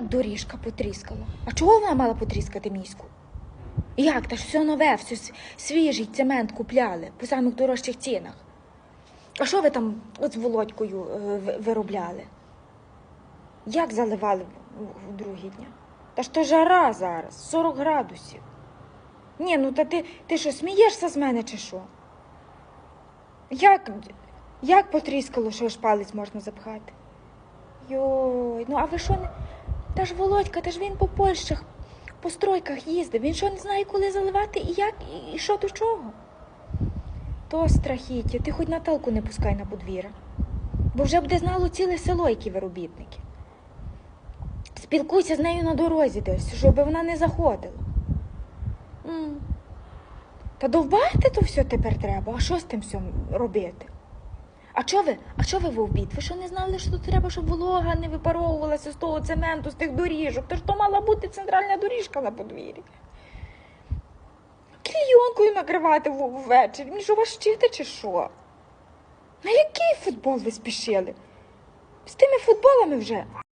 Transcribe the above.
Як доріжка потріскала? А чого вона мала потріскати міську? Як? Та ж все нове, все свіжий цемент купляли по самих дорожчих цінах. А що ви там от з Володькою е, виробляли? Як заливали в, другі дня? Та ж то жара зараз, 40 градусів. Ні, ну та ти, ти що, смієшся з мене чи що? Як, як потріскало, що аж палець можна запхати? Йой, ну а ви що не. Та ж Володька, та ж він по Польщах, по стройках їздив. Він що не знає, коли заливати і як, і, що до чого? То страхіття, ти хоч Наталку не пускай на подвір'я. Бо вже буде знало ціле село, які виробітники. Спілкуйся з нею на дорозі десь, щоб вона не заходила. М. Та довбати то все тепер треба, а що з тим всім робити? А чо ви? А чо ви в обід? Ви що не знали, що тут треба, щоб волога не випаровувалася з того цементу, з тих доріжок? Тож то мала бути центральна доріжка на подвір'ї. Клійонкою накривати ввечері. Мені що вас вчити чи що? На який футбол ви спішили? З тими футболами вже